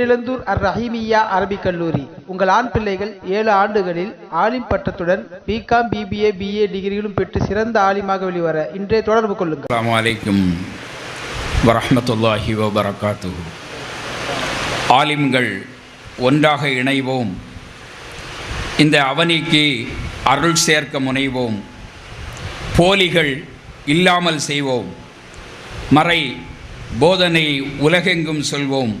பேரிழந்தூர் அர் ரஹீமியா அரபிக் கல்லூரி. உங்கள் ஆண் பிள்ளைகள் ஏழு ஆண்டுகளில் ஆலிம் பட்டத்துடன் பிகாம் பிபிஏ பிஏ டிகிரிகளும் பெற்று சிறந்த ஆலிமாக வெளிவர இன்றைய தொடர்பு கொள்ளுங்கள். அஸ்ஸலாமு அலைக்கும் வரஹ்மத்துல்லாஹி ஆலிம்கள் ஒன்றாக இணைவோம். இந்த அவனிக்கு அருள் சேர்க்க முனைவோம். போலிகள் இல்லாமல் செய்வோம். மறை போதனை உலகெங்கும் சொல்வோம்.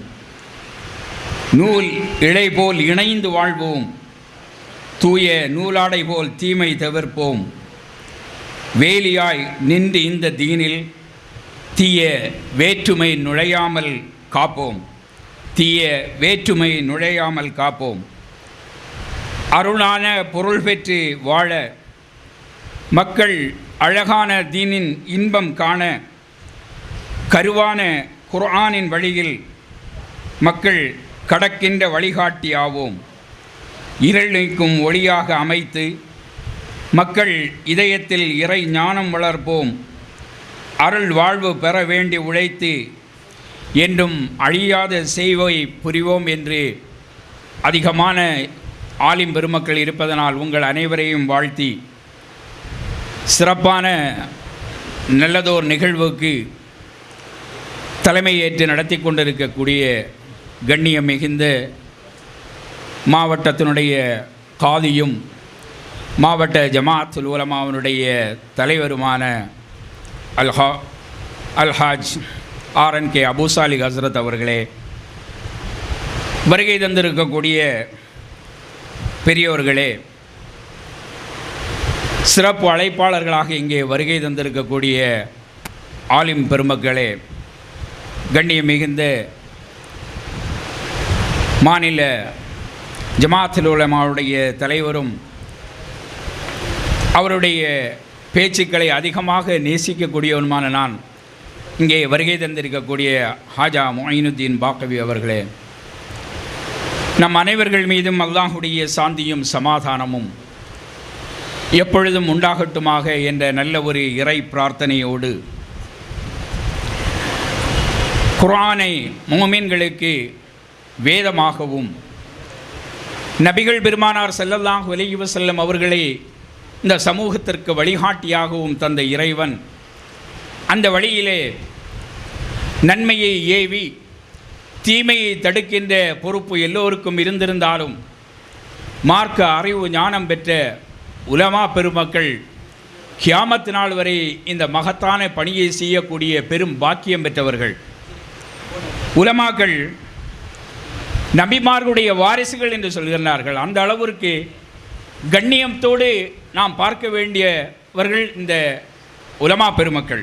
நூல் இழை போல் இணைந்து வாழ்வோம். தூய நூலாடை போல் தீமை தவிர்ப்போம். வேலியாய் நின்று இந்த தீனில் தீய வேற்றுமை நுழையாமல் காப்போம். தீய வேற்றுமை நுழையாமல் காப்போம். அருளான பொருள் பெற்று வாழ மக்கள் அழகான தீனின் இன்பம் காண கருவான குர்ஆனின் வழியில் மக்கள் கடக்கின்ற வழிகாட்டியாவோம். இருள் நீக்கும் ஒளியாக அமைத்து மக்கள் இதயத்தில் இறை ஞானம் வளர்ப்போம். அருள் வாழ்வு பெற வேண்டி உழைத்து என்றும் அழியாத செய்வை புரிவோம் என்று அதிகமான ஆலிம் பெருமக்கள் இருப்பதனால் உங்கள் அனைவரையும் வாழ்த்தி சிறப்பான நல்லதோர் நிகழ்வுக்கு தலைமையேற்று நடத்தி கொண்டிருக்கக்கூடிய கண்ணியம் மிகுந்த மாவட்டத்தினுடைய காதியும் மாவட்ட ஜமாத்துல் உலமாவினுடைய தலைவருமான அல்ஹா அல்ஹாஜ் ஆர்என் கே அபூசாலி ஹசரத் அவர்களே வருகை தந்திருக்கக்கூடிய பெரியோர்களே சிறப்பு அழைப்பாளர்களாக இங்கே வருகை தந்திருக்கக்கூடிய ஆலிம் பெருமக்களே கண்ணியம் மிகுந்த மாநில ஜமாத்தில் உலமாவுடைய தலைவரும் அவருடைய பேச்சுக்களை அதிகமாக நேசிக்கக்கூடியவனுமான நான் இங்கே வருகை தந்திருக்கக்கூடிய ஹாஜா மொயினுத்தீன் பாக்கவி அவர்களே. நம் அனைவர்கள் மீதும் அல்லாஹுடைய சாந்தியும் சமாதானமும் எப்பொழுதும் உண்டாகட்டுமாக என்ற நல்ல ஒரு இறை பிரார்த்தனையோடு குர்ஆனை மோமீன்களுக்கு வேதமாகவும். நபிகள் பெருமானார் ஸல்லல்லாஹு அலைஹி செல்லும் அவர்களை இந்த சமூகத்திற்கு வழிகாட்டியாகவும் தந்த இறைவன். அந்த வழியிலே நன்மையை ஏவி தீமையை தடுக்கின்ற பொறுப்பு எல்லோருக்கும் இருந்திருந்தாலும் மார்க்க அறிவு ஞானம் பெற்ற உலமா பெருமக்கள் கியாமத்து நாள் வரை இந்த மகத்தான பணியை செய்யக்கூடிய பெரும் பாக்கியம் பெற்றவர்கள். உலமாக்கள் நபிமார்களுடைய வாரிசுகள் என்று சொல்கிறார்கள். அந்த அளவிற்கு கண்ணியத்தோடு நாம் பார்க்க வேண்டியவர்கள் இந்த உலமா பெருமக்கள்.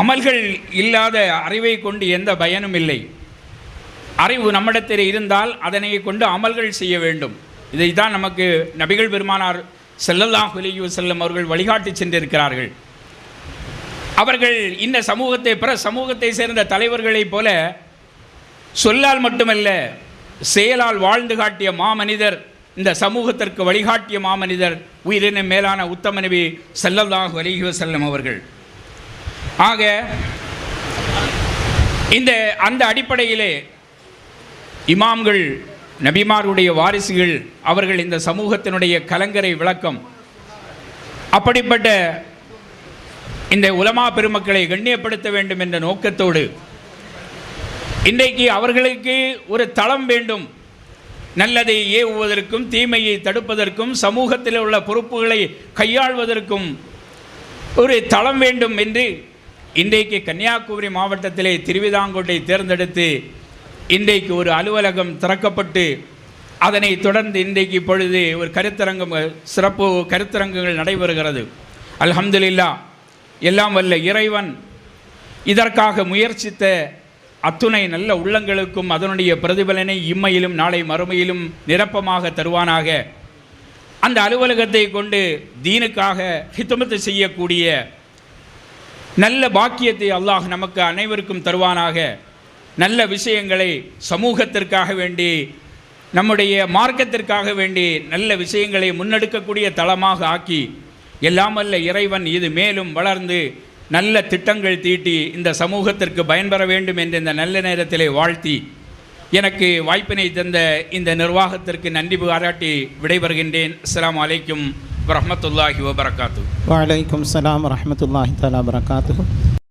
அமல்கள் இல்லாத அறிவை கொண்டு எந்த பயனும் இல்லை. அறிவு நம்மிடத்தில் இருந்தால் அதனை கொண்டு அமல்கள் செய்ய வேண்டும். இதை தான் நமக்கு நபிகள் பெருமானார் ஸல்லல்லாஹு அலைஹி வஸல்லம் அவர்கள் வழிகாட்டி சென்றிருக்கிறார்கள். அவர்கள் இந்த சமூகத்தை பிற சமூகத்தை சேர்ந்த தலைவர்களைப் போல சொல்லால் மட்டுமல்ல செயலால் வாழ்ந்து காட்டிய மாமனிதர் இந்த சமூகத்திற்கு வழிகாட்டிய மாமனிதர் உயிரின மேலான உத்தம நபி ஸல்லல்லாஹு செல்லும் அவர்கள். ஆக இந்த அந்த அடிப்படையிலே இமாம்கள் நபிமாருடைய வாரிசுகள் அவர்கள் இந்த சமூகத்தினுடைய கலங்கரை விளக்கம். அப்படிப்பட்ட இந்த உலமா பெருமக்களை கண்ணியப்படுத்த வேண்டும் என்ற நோக்கத்தோடு இன்றைக்கு அவர்களுக்கு ஒரு தளம் வேண்டும். நல்லதை ஏவுவதற்கும் தீமையை தடுப்பதற்கும் சமூகத்தில் உள்ள பொறுப்புகளை கையாள்வதற்கும் ஒரு தளம் வேண்டும் என்று இன்றைக்கு கன்னியாகுமரி மாவட்டத்திலே திருவிதாங்கோட்டை தேர்ந்தெடுத்து இன்றைக்கு ஒரு அலுவலகம் திறக்கப்பட்டு அதனை தொடர்ந்து இன்றைக்கு இப்பொழுது ஒரு கருத்தரங்கம் சிறப்பு கருத்தரங்குகள் நடைபெறுகிறது. அல்ஹம்துலில்லா எல்லாம் வல்ல இறைவன் இதற்காக முயற்சித்த அத்துணை நல்ல உள்ளங்களுக்கும் அதனுடைய பிரதிபலனை இம்மையிலும் நாளை மறுமையிலும் நிரப்பமாக தருவானாக. அந்த அலுவலகத்தை கொண்டு தீனுக்காக ஹித்தமத்து செய்யக்கூடிய நல்ல பாக்கியத்தை அல்லாஹ் நமக்கு அனைவருக்கும் தருவானாக. நல்ல விஷயங்களை சமூகத்திற்காக வேண்டி நம்முடைய மார்க்கத்திற்காக வேண்டி நல்ல விஷயங்களை முன்னெடுக்கக்கூடிய தளமாக ஆக்கி எல்லாம் இறைவன் இது மேலும் வளர்ந்து நல்ல திட்டங்கள் தீட்டி இந்த சமூகத்திற்கு பயன்பெற வேண்டும் என்ற இந்த நல்ல நேரத்திலே வாழ்த்தி எனக்கு வாய்ப்பினை தந்த இந்த நிர்வாகத்திற்கு நன்றி பாராட்டி விடைபெறுகின்றேன். அஸ்லாம் அலைக்கும் வரமத்துல்லாஹி வபரகாத்து வலைக்கும் சலாம் வரமத்துல்லாஹி தலா வரகாத்து